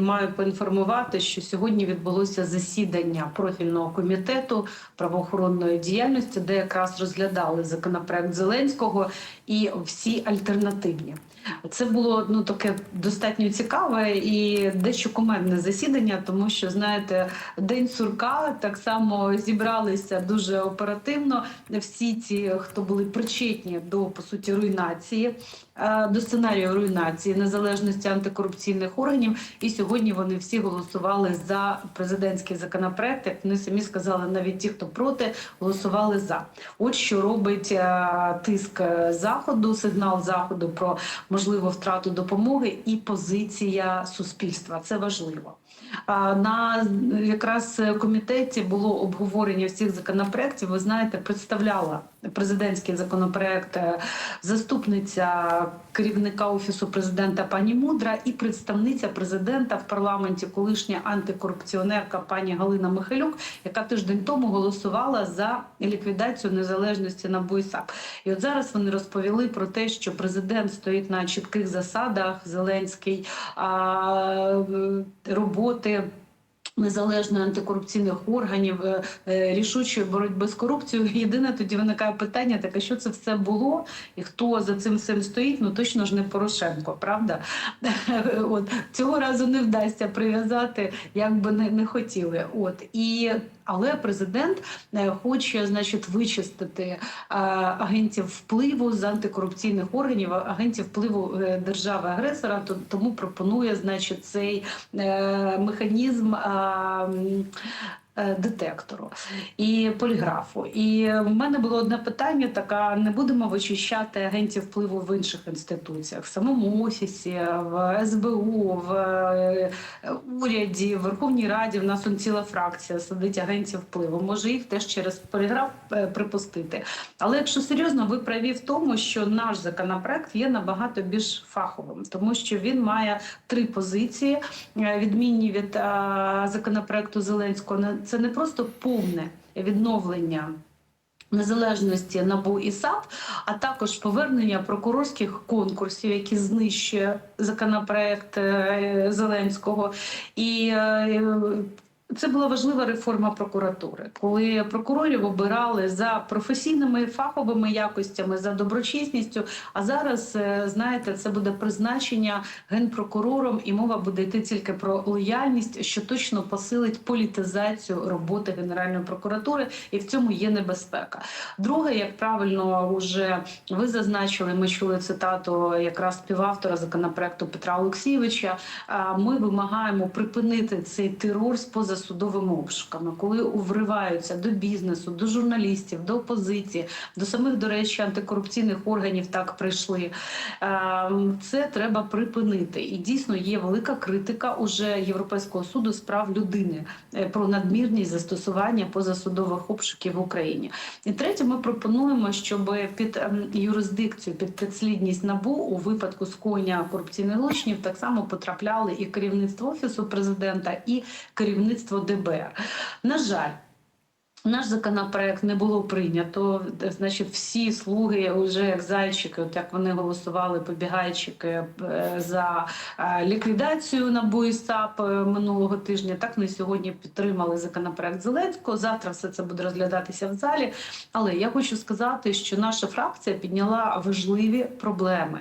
Маю поінформувати, що сьогодні відбулося засідання профільного комітету правоохоронної діяльності, де якраз розглядали законопроект Зеленського і всі альтернативні. Це було ну таке достатньо цікаве і дещо кумедне засідання, тому що знаєте, день сурка так само зібралися дуже оперативно. Всі ці, хто були причетні до по суті руйнації, до сценарію руйнації незалежності антикорупційних органів. І сьогодні вони всі голосували за президентський законопроект. Як вони самі сказали, навіть ті, хто проти, голосували за. От що робить е, тиск заходу, сигнал заходу про можливу втрату допомоги і позиція суспільства. Це важливо. На якраз комітеті було обговорення всіх законопроєктів. Ви знаєте, представляла президентський законопроект е, заступниця керівника офісу президента пані Мудра і представниця президента в парламенті, колишня антикорупціонерка пані Галина Михайлюк, яка тиждень тому голосувала за ліквідацію незалежності НАБУ і САП. І от зараз вони розповіли про те, що президент стоїть на чітких засадах, Зеленський а, роботи. Незалежної антикорупційних органів е, е, рішучої боротьби з корупцією. Єдине тоді виникає питання: таке, що це все було, і хто за цим всім стоїть? Ну точно ж не Порошенко, правда? От цього разу не вдасться прив'язати, як би не, не хотіли. От і але президент е, хоче, значить, вичистити агентів впливу з антикорупційних органів, агентів впливу держави агресора. тому пропонує, значить, цей механізм. Е, детектору і поліграфу. І в мене було одне питання: така: не будемо вичищати агентів впливу в інших інституціях, в самому офісі, в СБУ, в е, уряді, в Верховній Раді. В нас он ціла фракція сидить агентів впливу. Може їх теж через поліграф е, припустити. Але якщо серйозно, ви праві в тому, що наш законопроект є набагато більш фаховим, тому що він має три позиції, відмінні від законопроекту Зеленського це не просто повне відновлення. Незалежності набу і САП, а також повернення прокурорських конкурсів, які знищує законопроект е, Зеленського, і е, це була важлива реформа прокуратури, коли прокурорів обирали за професійними фаховими якостями, за доброчесністю. А зараз е, знаєте, це буде призначення генпрокурором, і мова буде йти тільки про лояльність, що точно посилить політизацію роботи Генеральної прокуратури, і в цьому є небезпека. Друге, як правильно вже ви зазначили, ми чули цитату якраз співавтора законопроекту Петра Олексійовича. Ми вимагаємо припинити цей терор з поза судовими обшуками, коли вриваються до бізнесу, до журналістів, до опозиції, до самих, до речі, антикорупційних органів так прийшли. Ем, це треба припинити. І дійсно є велика критика уже Європейського суду з прав людини е, про надмірність застосування позасудових обшуків в Україні. І третє, ми пропонуємо, щоб під ем, юрисдикцію, під підслідність набу у випадку скоєння корупційних злочинів так само потрапляли і керівництво офісу президента, і керівництво керівництво ДБР. На жаль. Наш законопроект не було прийнято. Значить, всі слуги вже як зайчики, от як вони голосували, побігайчики е, за е, ліквідацію НАБУ і САП е, минулого тижня. Так ми сьогодні підтримали законопроект Зеленського. Завтра все це буде розглядатися в залі. Але я хочу сказати, що наша фракція підняла важливі проблеми.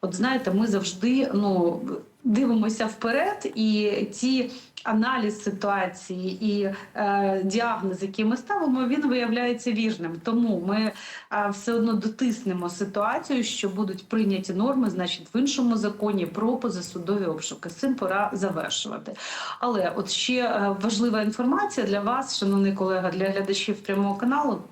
От знаєте, ми завжди ну дивимося вперед, і ті аналіз ситуації і е, діагноз, який ми ставимо, він виявляється вірним. Тому ми е, все одно дотиснемо ситуацію, що будуть прийняті норми, значить, в іншому законі про позасудові обшуки. З цим пора завершувати. Але от ще е, важлива інформація для вас, шановний колега, для глядачів прямого каналу.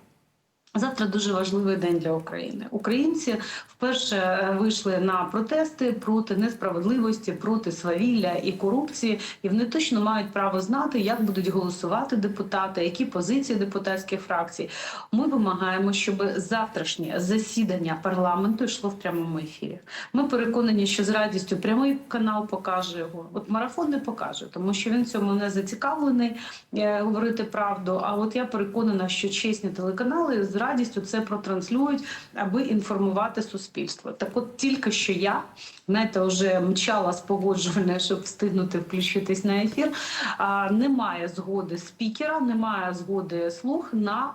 Завтра дуже важливий день для України. Українці вперше е, вийшли на протести проти несправедливості, проти свавілля і корупції, і вони точно мають право знати, як будуть голосувати депутати, які позиції депутатських фракцій. Ми вимагаємо, щоб завтрашнє засідання парламенту йшло в прямому ефірі. Ми переконані, що з радістю прямий канал покаже його. От марафон не покаже, тому що він цьому не зацікавлений е, говорити правду. А от я переконана, що чесні телеканали з радістю це протранслюють, аби інформувати суспільство. Так, от тільки що я знаєте, вже мчала з погоджувальне, щоб встигнути включитись на ефір. А, немає згоди спікера, немає згоди слуг на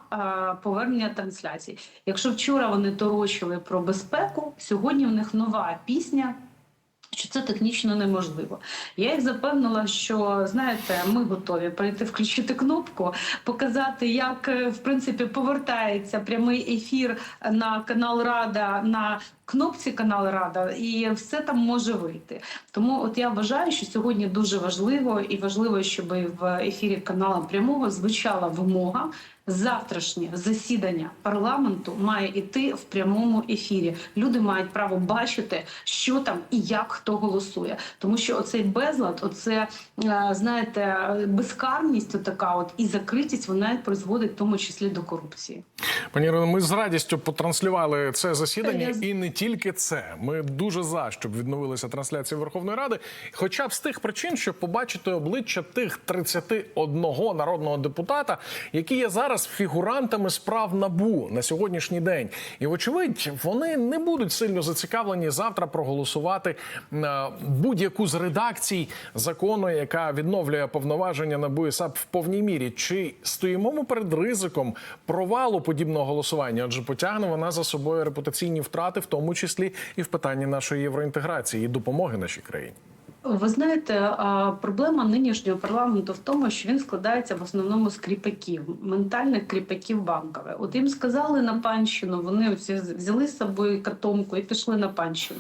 повернення трансляцій. Якщо вчора вони торочили про безпеку, сьогодні в них нова пісня. Що це технічно неможливо. Я їх запевнила, що знаєте, ми готові прийти, включити кнопку, показати, як е, в принципі повертається прямий ефір на канал Рада на кнопці канал Рада, і все там може вийти. Тому, от я вважаю, що сьогодні дуже важливо і важливо, щоб в ефірі каналу прямого звучала вимога. Завтрашнє засідання парламенту має іти в прямому ефірі. Люди мають право бачити, що там і як хто голосує. Тому що оцей безлад, оце е, знаєте, безкарність, така от і закритість, вона призводить в тому числі до корупції. Пані Ірино, ми з радістю потранслювали це засідання, я- і не тільки це. Ми дуже за щоб відновилися трансляції Верховної Ради, хоча б з тих причин, щоб побачити обличчя тих 31 народного депутата, які є зараз фігурантами справ набу на сьогоднішній день. І вочевидь, вони не будуть сильно зацікавлені завтра проголосувати на будь-яку з редакцій закону, яка відновлює повноваження НАБУ і САП в повній мірі. Чи стоїмо ми перед ризиком провалу подібного голосування? Адже потягне вона за собою репутаційні втрати, в тому числі і в питанні нашої євроінтеграції і допомоги нашій країні. Ви знаєте, проблема нинішнього парламенту в тому, що він складається в основному з кріпаків, ментальних кріпаків банкових. От їм сказали на панщину, вони оці взяли з собою картонку і пішли на панщину.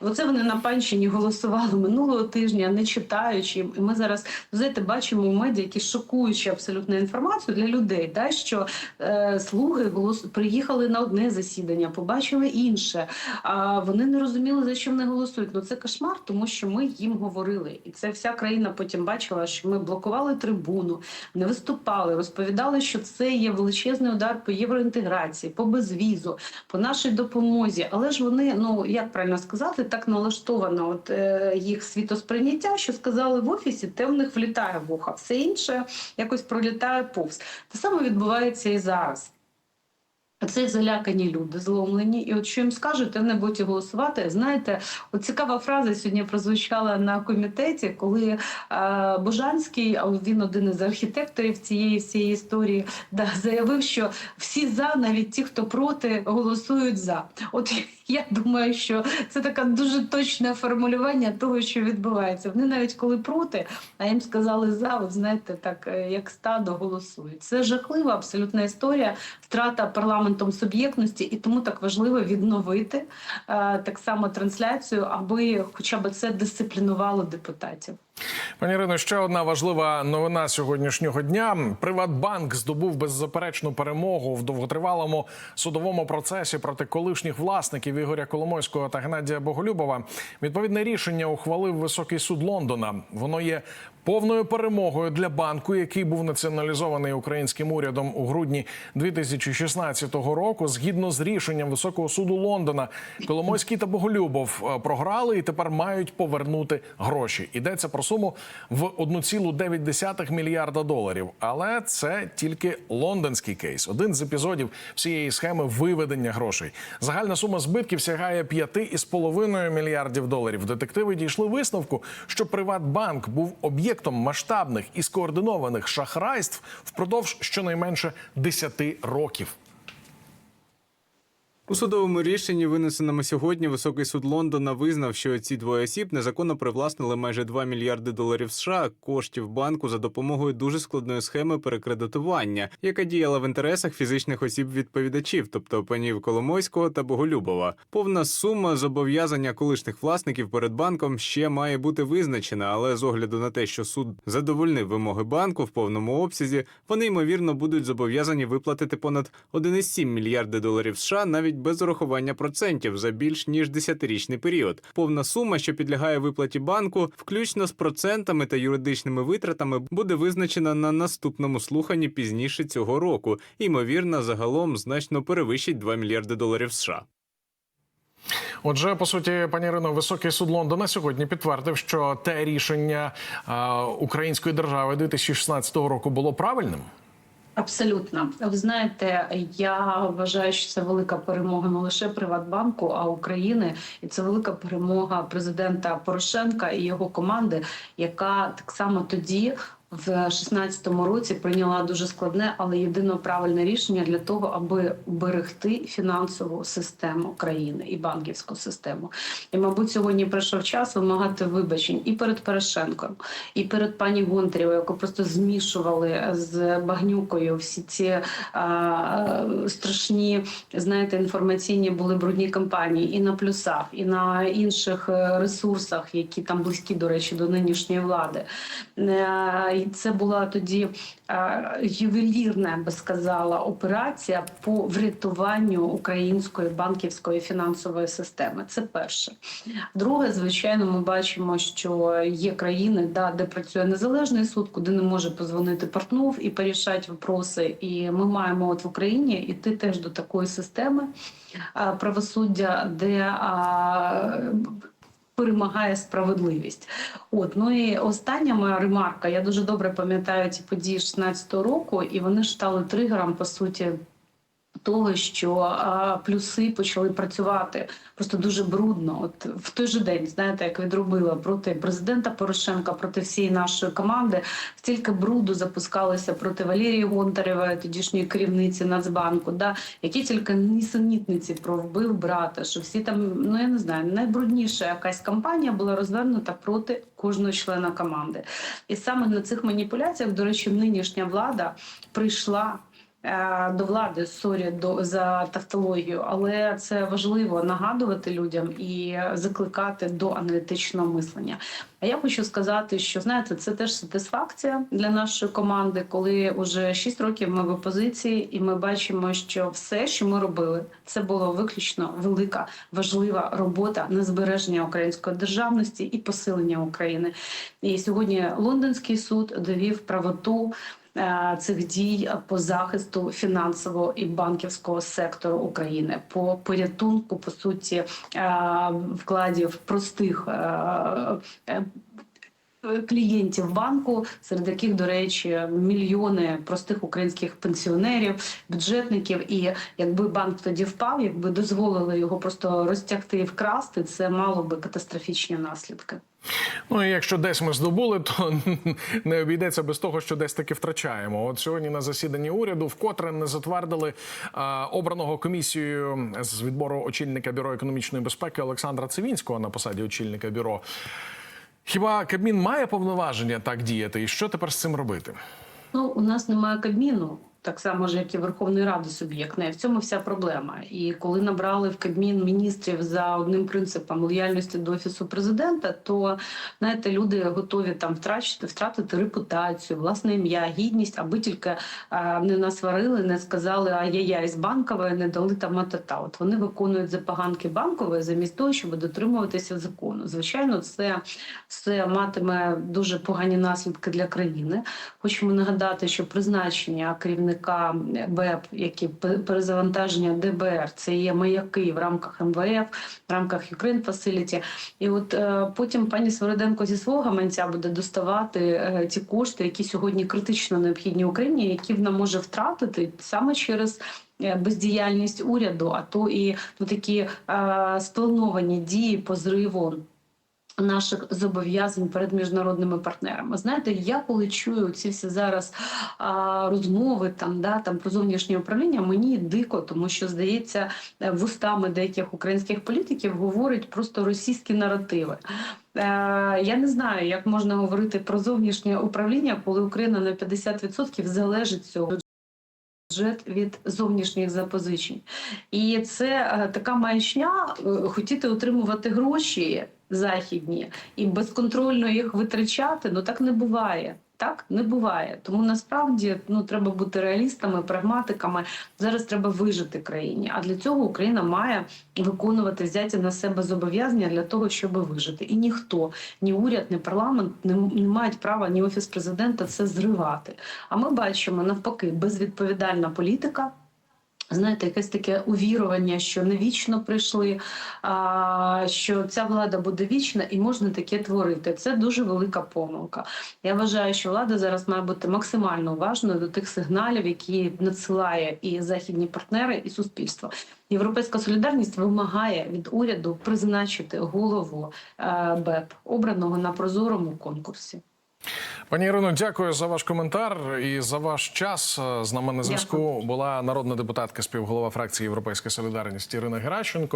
Оце вони на панщині голосували минулого тижня, не читаючи. І ми зараз знаєте, бачимо у медіа які шокуючі абсолютно інформацію для людей, да, що е, слуги голос... приїхали на одне засідання, побачили інше. А вони не розуміли, за що вони голосують. Ну це кошмар, тому що ми їм говорили, і це вся країна потім бачила, що ми блокували трибуну, не виступали, розповідали, що це є величезний удар по євроінтеграції, по безвізу, по нашій допомозі. Але ж вони, ну як правильно сказати, так налаштовано от е, їх світосприйняття, що сказали в офісі, те в них влітає в уха, все інше якось пролітає повз. Те саме відбувається і зараз. Це залякані люди, зломлені, і от що їм скажуть, не будуть голосувати. Знаєте, от цікава фраза сьогодні прозвучала на комітеті, коли е, Божанський, а він один із архітекторів цієї всієї історії, да, заявив, що всі за, навіть ті, хто проти, голосують за. От я думаю, що це таке дуже точне формулювання того, що відбувається. Вони навіть коли проти, а їм сказали за, от знаєте, так е, як стадо голосують. Це жахлива абсолютна історія, втрата парламентом суб'єктності, і тому так важливо відновити е, так само трансляцію, аби хоча б це дисциплінувало депутатів. Пані Ірино, ще одна важлива новина сьогоднішнього дня. Приватбанк здобув беззаперечну перемогу в довготривалому судовому процесі проти колишніх власників Ігоря Коломойського та Геннадія Боголюбова. Відповідне рішення ухвалив високий суд Лондона. Воно є повною перемогою для банку, який був націоналізований українським урядом у грудні 2016 року. Згідно з рішенням високого суду Лондона, Коломойський та Боголюбов е, програли і тепер мають повернути гроші. Йдеться про суму в 1,9 мільярда доларів. Але це тільки лондонський кейс. Один з епізодів всієї схеми виведення грошей. Загальна сума збитків сягає 5,5 мільярдів доларів. Детективи дійшли висновку, що Приватбанк був об'єктом масштабних і скоординованих шахрайств впродовж щонайменше 10 років. У судовому рішенні, винесеному сьогодні, високий суд Лондона визнав, що ці двоє осіб незаконно привласнили майже 2 мільярди доларів США коштів банку за допомогою дуже складної схеми перекредитування, яка діяла в інтересах фізичних осіб відповідачів, тобто панів Коломойського та Боголюбова. Повна сума зобов'язання колишніх власників перед банком ще має бути визначена, але з огляду на те, що суд задовольнив вимоги банку в повному обсязі, вони ймовірно будуть зобов'язані виплатити понад 1,7 мільярди доларів США навіть без урахування процентів за більш ніж 10-річний період. Повна сума, що підлягає виплаті банку, включно з процентами та юридичними витратами, буде визначена на наступному слуханні пізніше цього року. Ймовірно, загалом значно перевищить 2 мільярди доларів США. Отже, по суті, пані Ірино, високий суд Лондона сьогодні підтвердив, що те рішення е, української держави 2016 року було правильним. Абсолютно, ви знаєте, я вважаю, що це велика перемога не лише Приватбанку, а України, і це велика перемога президента Порошенка і його команди, яка так само тоді. В 16-му році прийняла дуже складне, але єдино правильне рішення для того, аби уберегти фінансову систему країни і банківську систему. І, мабуть, сьогодні прийшов час вимагати вибачень і перед Порошенком, і перед пані Гонтарєвою, яку просто змішували з багнюкою всі ці а, страшні, знаєте, інформаційні були брудні кампанії і на плюсах, і на інших е, ресурсах, які там близькі, до речі, до нинішньої влади. Е, І це була тоді е, ювелірна, я би сказала, операція по врятуванню української банківської фінансової системи. Це перше. Друге, звичайно, ми бачимо, що є країни, да, де працює незалежний суд, куди не може позвонити Портнов і порішати вопроси. І ми маємо от в Україні іти теж до такої системи правосуддя, де перемагає справедливість. От ну і остання моя ремарка. Я дуже добре пам'ятаю ці події 16-го року, і вони ж стали тригером по суті. Того, що плюси почали працювати просто дуже брудно. От в той же день, знаєте, як відробила проти президента Порошенка, проти всієї нашої команди, стільки бруду запускалося проти Валерії Гонтаревої, тодішньої керівниці Нацбанку, да, які тільки нісенітниці про вбив брата, що всі там, ну я не знаю, найбрудніша якась кампанія була розвернута проти кожного члена команди. І саме на цих маніпуляціях, до речі, нинішня влада прийшла. Е, До влади сорі до за тавтологію, але це важливо нагадувати людям і закликати до аналітичного мислення. А я хочу сказати, що знаєте, це теж сатисфакція для нашої команди, коли уже 6 років ми в опозиції, і ми бачимо, що все, що ми робили, це було виключно велика важлива робота на збереження української державності і посилення України. І сьогодні лондонський суд довів правоту цих дій по захисту фінансового і банківського сектору України по порятунку по суті е, вкладів простих е, е, клієнтів банку, серед яких, до речі, мільйони простих українських пенсіонерів, бюджетників. І якби банк тоді впав, якби дозволили його просто розтягти і вкрасти, це мало би катастрофічні наслідки. Ну і якщо десь ми здобули, то не обійдеться без того, що десь таки втрачаємо. От сьогодні на засіданні уряду вкотре не затвердили а, обраного комісією з відбору очільника бюро економічної безпеки Олександра Цивінського на посаді очільника бюро. Хіба Кабмін має повноваження так діяти? І що тепер з цим робити? Ну, у нас немає Кабміну, так само ж, як і Верховної Ради суб'єктної. В цьому вся проблема. І коли набрали в Кабмін міністрів за одним принципом лояльності до офісу президента, то знаєте, люди готові там втратити, втратити репутацію, власне ім'я, гідність, аби тільки а, не насварили, не сказали ай-яй-яй з банкової, не дали там атата. От вони виконують запоганки банкової замість того, щоб дотримуватися закону. Звичайно, це все матиме дуже погані наслідки для країни. Хочемо нагадати, що призначення керівника БЕП, які пе- перезавантаження ДБР, це є маяки в рамках МВФ, в рамках Ukraine Facility. І от е, потім пані Свириденко зі свого гаманця буде доставати е, ті кошти, які сьогодні критично необхідні Україні, які вона може втратити саме через. е, Бездіяльність уряду, а то і ну, такі е, сплановані дії по зриву наших зобов'язань перед міжнародними партнерами. Знаєте, я коли чую ці всі зараз а, розмови там, да, там про зовнішнє управління, мені дико, тому що здається, е, вустами деяких українських політиків говорять просто російські наративи. Е, я не знаю, як можна говорити про зовнішнє управління, коли Україна на 50% залежить цього бюджет від зовнішніх запозичень. І це е, така маячня хотіти отримувати гроші західні і безконтрольно їх витрачати. Ну так не буває. Так не буває. Тому насправді ну треба бути реалістами, прагматиками. Зараз треба вижити країні. А для цього Україна має виконувати взяті на себе зобов'язання для того, щоб вижити. І ніхто, ні уряд, ні парламент не, не мають права, ні офіс президента це зривати. А ми бачимо навпаки безвідповідальна політика. Знаєте, якесь таке увірування, що не вічно прийшли, а, що ця влада буде вічна і можна таке творити. Це дуже велика помилка. Я вважаю, що влада зараз має бути максимально уважною до тих сигналів, які надсилає і західні партнери, і суспільство. Європейська солідарність вимагає від уряду призначити голову е, БЕП, обраного на прозорому конкурсі. Пані Ірино, дякую за ваш коментар і за ваш час. З нами на зв'язку була народна депутатка, співголова фракції Європейська Солідарність Ірина Геращенко.